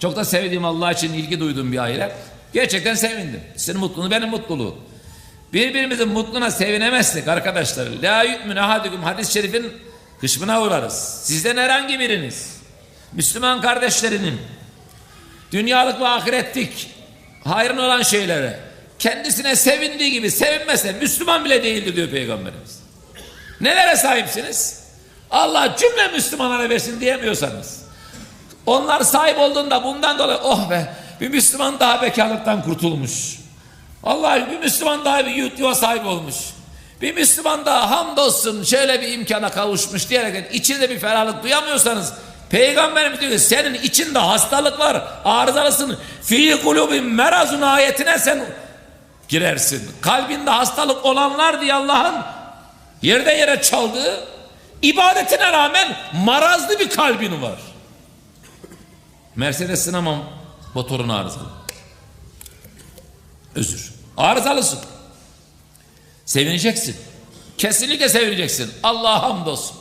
Çok da sevdiğim Allah için ilgi duyduğum bir aile. Gerçekten sevindim. Senin mutluluğunu benim mutluluğum. Birbirimizin mutluluğuna sevinemezsek arkadaşlar. La yu'min ahadukum hadis-i şerifin kısmına uğrarız. Sizden herhangi biriniz Müslüman kardeşlerinin dünyalık ve ahiretlik hayrın olan şeylere kendisine sevindiği gibi sevinmese Müslüman bile değildir diyor Peygamberimiz. Nelere sahipsiniz? Allah cümle Müslümanlara versin diyemiyorsanız. Onlar sahip olduğunda bundan dolayı oh be bir Müslüman daha bekarlıktan kurtulmuş. Allah bir Müslüman daha bir yuva sahip olmuş. Bir Müslüman daha hamdolsun şöyle bir imkana kavuşmuş diyerek içinde bir ferahlık duyamıyorsanız Peygamberimiz diyor ki senin içinde hastalık var arızalısın fi kulubin merazun ayetine sen girersin. Kalbinde hastalık olanlar diye Allah'ın yerde yere çaldığı ibadetine rağmen marazlı bir kalbin var. Mercedes'in ama motorun arızalı. Özür. Arızalısın. Sevineceksin. Kesinlikle sevineceksin. Allah'a hamdolsun.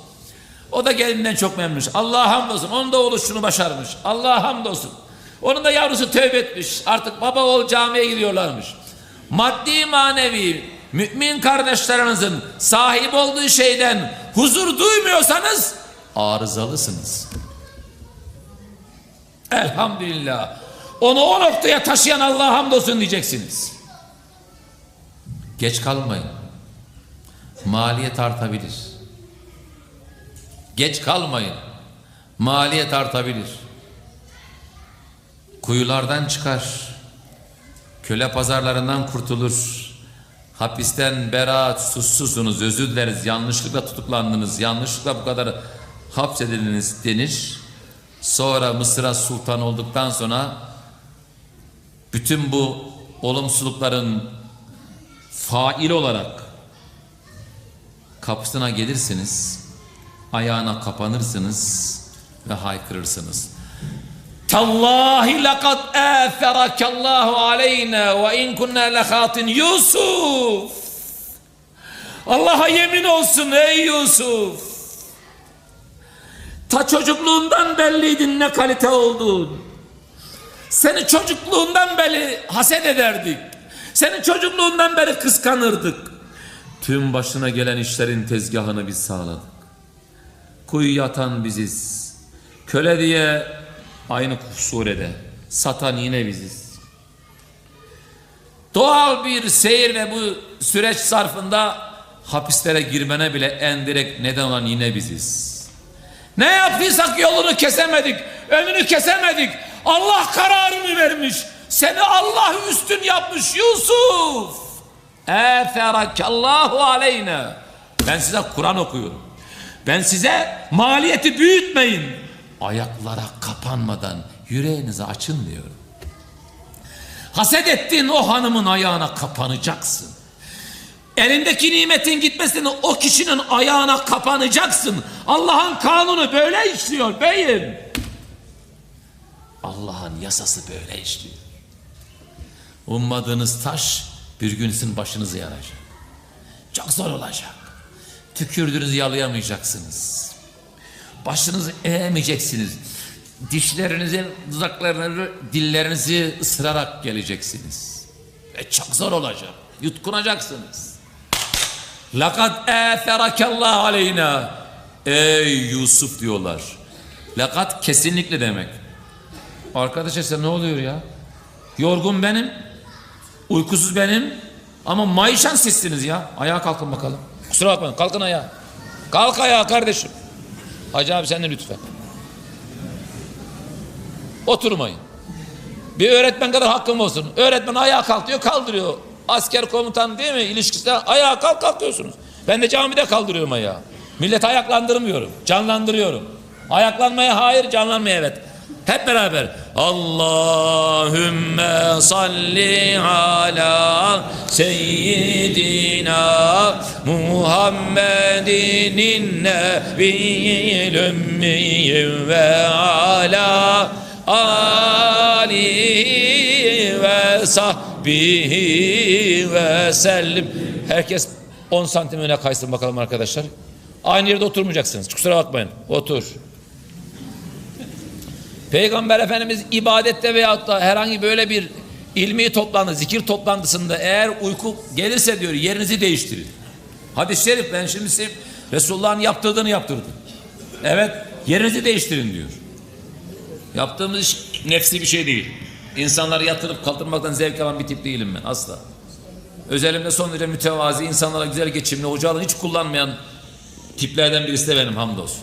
O da gelinden çok memnunmuş. Allah'a hamdolsun. Onun da oğlu şunu başarmış. Allah'a hamdolsun. Onun da yavrusu tövbe etmiş. Artık baba oğul camiye gidiyorlarmış. Maddi manevi mümin kardeşlerinizin sahip olduğu şeyden huzur duymuyorsanız arızalısınız. Elhamdülillah. Onu o noktaya taşıyan Allah'a hamdolsun diyeceksiniz. Geç kalmayın. Maliyet artabilir. Geç kalmayın. Maliyet artabilir. Kuyulardan çıkar. Köle pazarlarından kurtulur. Hapisten beraat, suçsuzsunuz, özür dileriz, yanlışlıkla tutuklandınız, yanlışlıkla bu kadar hapsedildiniz denir. Sonra Mısır'a sultan olduktan sonra bütün bu olumsuzlukların fail olarak kapısına gelirsiniz, ayağına kapanırsınız ve haykırırsınız. Tallahi lekad âferakallahu aleyna ve in kunna lehatin Yusuf. Allah'a yemin olsun ey Yusuf. Ta çocukluğundan belliydin ne kalite olduğun. Seni çocukluğundan beri haset ederdik. Seni çocukluğundan beri kıskanırdık. Tüm başına gelen işlerin tezgahını biz sağladık. Kuyu yatan biziz. Köle diye aynı surede satan yine biziz. Doğal bir seyir ve bu süreç sarfında hapislere girmene bile en direkt neden olan yine biziz. Ne yaptıysak yolunu kesemedik, önünü kesemedik. Allah kararını vermiş. Seni Allah üstün yapmış Yusuf. Eferakallahu aleyna. Ben size Kur'an okuyorum. Ben size maliyeti büyütmeyin. Ayaklara kapanmadan yüreğinizi açın diyorum. Haset ettiğin o hanımın ayağına kapanacaksın. Elindeki nimetin gitmesini o kişinin ayağına kapanacaksın. Allah'ın kanunu böyle işliyor beyim. Allah'ın yasası böyle işliyor. Ummadığınız taş bir gün sizin başınızı yaracak. Çok zor olacak. Tükürdüğünüzü yalayamayacaksınız. Başınızı eğemeyeceksiniz. Dişlerinizi, dudaklarınızı, dillerinizi ısırarak geleceksiniz. Ve çok zor olacak. Yutkunacaksınız. Lakat eferakallah aleyna. Ey Yusuf diyorlar. Lakat kesinlikle demek. Arkadaşlar sen ne oluyor ya? Yorgun benim. Uykusuz benim. Ama mayışan sizsiniz ya. Ayağa kalkın bakalım. Kusura bakmayın. Kalkın ayağa. Kalk ayağa kardeşim. Hacı abi sen de lütfen. Oturmayın. Bir öğretmen kadar hakkım olsun. Öğretmen ayağa kalk diyor kaldırıyor. Asker komutan değil mi ilişkisi ayağa kalk kalkıyorsunuz. Ben de camide kaldırıyorum ayağı. Millet ayaklandırmıyorum. Canlandırıyorum. Ayaklanmaya hayır canlanmaya evet. Hep beraber Allahümme salli ala seyyidina Muhammedin nebiyyil ümmi ve ala alihi ve sahbihi ve sellim. Herkes 10 santim öne kaysın bakalım arkadaşlar. Aynı yerde oturmayacaksınız. Kusura bakmayın. Otur. Peygamber Efendimiz ibadette veyahut da herhangi böyle bir ilmi toplantı, zikir toplantısında eğer uyku gelirse diyor yerinizi değiştirin. Hadis-i şerif ben şimdi size Resulullah'ın yaptırdığını yaptırdım. Evet yerinizi değiştirin diyor. Yaptığımız iş nefsi bir şey değil. İnsanları yatırıp kaldırmaktan zevk alan bir tip değilim ben asla. Özelimde son derece mütevazi, insanlara güzel geçimli, ocağını hiç kullanmayan tiplerden birisi de benim hamdolsun.